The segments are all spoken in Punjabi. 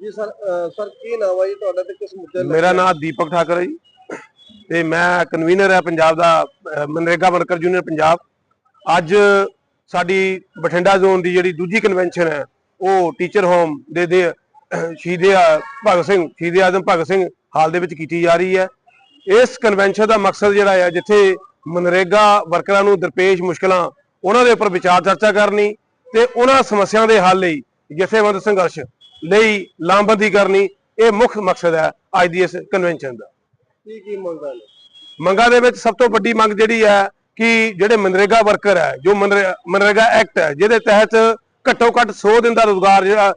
ਜੀ ਸਰ ਸਰ ਕੀ ਨਾਮ ਹੈ ਜੀ ਤੁਹਾਡਾ ਤੇ ਕਿਸ ਮੁੱਦੇ ਨਾਲ ਮੇਰਾ ਨਾਮ ਦੀਪਕ ਠਾਕਰ ਹੈ ਜੀ। ਤੇ ਮੈਂ ਕਨਵੀਨਰ ਹੈ ਪੰਜਾਬ ਦਾ ਮਨਰੇਗਾ ਵਰਕਰ ਯੂਨੀਅਨ ਪੰਜਾਬ। ਅੱਜ ਸਾਡੀ ਬਠਿੰਡਾ ਜ਼ੋਨ ਦੀ ਜਿਹੜੀ ਦੂਜੀ ਕਨਵੈਨਸ਼ਨ ਹੈ ਉਹ ਟੀਚਰ ਹੋਮ ਦੇ ਦੇ ਅਹ, ਭਗਤ ਸਿੰਘ ਸ਼ਹੀਦੇ ਆਜ਼ਮ ਭਗਤ ਸਿੰਘ ਹਾਲ ਦੇ ਵਿੱਚ ਕੀਤੀ ਜਾ ਰਹੀ ਹੈ। ਇਸ ਕਨਵੈਨਸ਼ਨ ਦਾ ਮਕਸਦ ਜਿਹੜਾ ਹੈ ਜਿੱਥੇ ਮਨਰੇਗਾ ਵਰਕਰਾਂ ਨੂੰ ਦਰਪੇਸ਼ ਮੁਸ਼ਕਲਾਂ ਉਹਨਾਂ ਦੇ ਉੱਪਰ ਵਿਚਾਰ ਚਰਚਾ ਕਰਨੀ ਤੇ ਉਹਨਾਂ ਸਮੱਸਿਆਵਾਂ ਦੇ ਹੱਲ ਲਈ ਜਥੇਬੰਦ ਸੰਘਰਸ਼ ਲਈ ਲਾਮਬੰਦੀ ਕਰਨੀ ਇਹ ਮੁੱਖ ਮਕਸਦ ਹੈ ਅੱਜ ਦੀ ਇਸ ਕਨਵੈਨਸ਼ਨ ਦਾ। ਕੀ ਕੀ ਮੰਗਾਂ ਨੇ? ਮੰਗਾਂ ਦੇ ਵਿੱਚ ਸਭ ਤੋਂ ਵੱਡੀ ਮੰਗ ਜਿਹੜੀ ਹੈ ਕਿ ਜਿਹੜੇ ਮਨਰੇਗਾ ਵਰਕਰ ਹੈ ਜੋ ਮਨਰੇ- ਮਨਰੇਗਾ ਐਕਟ ਹੈ ਜਿਹਦੇ ਤਹਿਤ ਘੱਟੋ ਘੱਟ 100 ਦਿਨ ਦਾ ਰੋਜ਼ਗਾਰ ਜਿਹੜਾ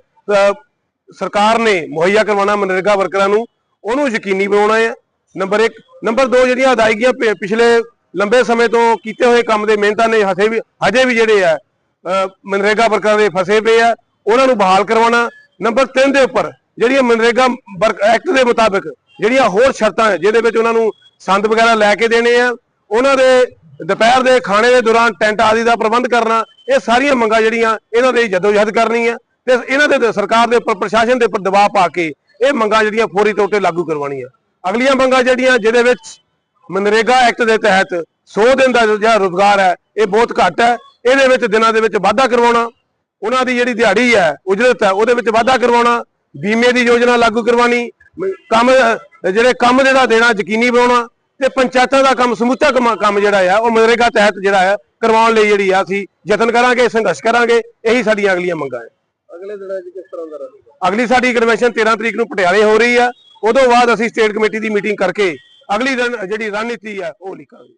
ਸਰਕਾਰ ਨੇ ਮੁਹੱਈਆ ਕਰਵਾਉਣਾ ਮਨਰੇਗਾ ਵਰਕਰਾਂ ਨੂੰ ਉਹਨੂੰ ਯਕੀਨੀ ਬਣਾਉਣਾ ਹੈ। ਨੰਬਰ 1 ਨੰਬਰ 2 ਜਿਹੜੀਆਂ ਅਦਾਇਗੀਆਂ ਪਿਛਲੇ ਲੰਬੇ ਸਮੇਂ ਤੋਂ ਕੀਤੇ ਹੋਏ ਕੰਮ ਦੇ ਮਿਹਨਤਾਂ ਨੇ ਹਜੇ ਵੀ ਹਜੇ ਵੀ ਜਿਹੜੇ ਆ ਮਨਰੇਗਾ ਵਰਕਰਾਂ ਦੇ ਫਸੇ ਪਏ ਆ ਉਹਨਾਂ ਨੂੰ ਬਹਾਲ ਕਰਵਾਉਣਾ ਨੰਬਰ 3 ਦੇ ਉੱਪਰ ਜਿਹੜੀਆਂ ਮਨਰੇਗਾ ਵਰਕ ਐਕਟ ਦੇ ਮੁਤਾਬਕ ਜਿਹੜੀਆਂ ਹੋਰ ਸ਼ਰਤਾਂ ਜਿਹਦੇ ਵਿੱਚ ਉਹਨਾਂ ਨੂੰ ਸੰਦ ਵਗੈਰਾ ਲੈ ਕੇ ਦੇਣੇ ਆ, ਉਹਨਾਂ ਦੇ ਦੁਪਹਿਰ ਦੇ ਖਾਣੇ ਦੇ ਦੌਰਾਨ ਟੈਂਟ ਆਦਿ ਦਾ ਪ੍ਰਬੰਧ ਕਰਨਾ, ਇਹ ਸਾਰੀਆਂ ਮੰਗਾਂ ਜਿਹੜੀਆਂ ਇਹਨਾਂ ਦੇ ਜਦੋਜਹਦ ਕਰਨੀ ਆ ਤੇ ਇਹਨਾਂ ਦੇ ਸਰਕਾਰ ਦੇ ਉੱਪਰ, ਪ੍ਰਸ਼ਾਸਨ ਦੇ ਉੱਪਰ ਦਬਾਅ ਪਾ ਕੇ ਇਹ ਮੰਗਾਂ ਜਿਹੜੀਆਂ ਫੌਰੀ ਤੌਰ ਤੇ ਲਾਗੂ ਕਰਵਾਉਣੀਆਂ। ਅਗਲੀਆਂ ਮੰਗਾਂ ਜਿਹੜੀਆਂ, ਜਿਹਦੇ ਵਿੱਚ ਮਨਰੇਗਾ ਐਕਟ ਦੇ ਤਹਿਤ 100 ਦਿਨ ਦਾ ਜਿਹੜਾ ਰੋਜ਼ਗਾਰ ਹੈ, ਇਹ ਬਹੁਤ ਘੱਟ ਹੈ, ਇਹਦੇ ਵਿੱਚ ਦਿਨਾਂ ਦੇ ਵਿੱਚ ਵਾਧਾ ਕਰਵਾਉਣਾ ਉਹਨਾਂ ਦੀ ਜਿਹੜੀ ਦਿਹਾੜੀ ਹੈ ਉਜਰਤ ਹੈ ਉਹਦੇ ਵਿੱਚ ਵਾਧਾ ਕਰਵਾਉਣਾ ਬੀਮੇ ਦੀ ਯੋਜਨਾ ਲਾਗੂ ਕਰਵਾਉਣੀ ਮ- ਕੰਮ ਜਿਹੜੇ ਕੰਮ ਜਿਹੜਾ ਦੇਣਾ ਯਕੀਨੀ ਬਣਾਉਣਾ ਤੇ ਪੰਚਾਇਤਾਂ ਦਾ ਕੰਮ ਸਮੁੱਚਾ ਕੰਮ ਜਿਹੜਾ ਆ ਉਹ ਮਨਰੇਗਾ ਤਹਿਤ ਜਿਹੜਾ ਆ ਕਰਵਾਉਣ ਲਈ ਜਿਹੜੀ ਆ ਅਸੀਂ ਯਤਨ ਕਰਾਂਗੇ ਸੰਘਰਸ਼ ਕਰਾਂਗੇ ਇਹੀ ਸਾਡੀਆਂ ਅਗਲੀਆਂ ਮੰਗਾਂ ਹੈ ਅਗਲੇ ਦਿਨਾਂ 'ਚ ਕਿਸ ਤਰ੍ਹਾਂ ਦਾ ਰਹੇਗਾ? ਅਗਲੀ ਸਾਡੀ ਕਨਵੈਨਸ਼ਨ 13 ਤਰੀਕ ਨੂੰ ਪਟਿਆਲੇ ਹੋ ਰਹੀ ਆ ਉਦੋਂ ਬਾਅਦ ਅਸੀਂ ਸਟੇਟ ਕਮੇਟੀ ਦੀ ਮੀਟਿੰਗ ਕਰਕੇ ਅਗਲੀ ਜਿਹੜੀ ਰਣਨੀਤੀ ਆ ਉਹ ਲਿਖਾਂਗੇ।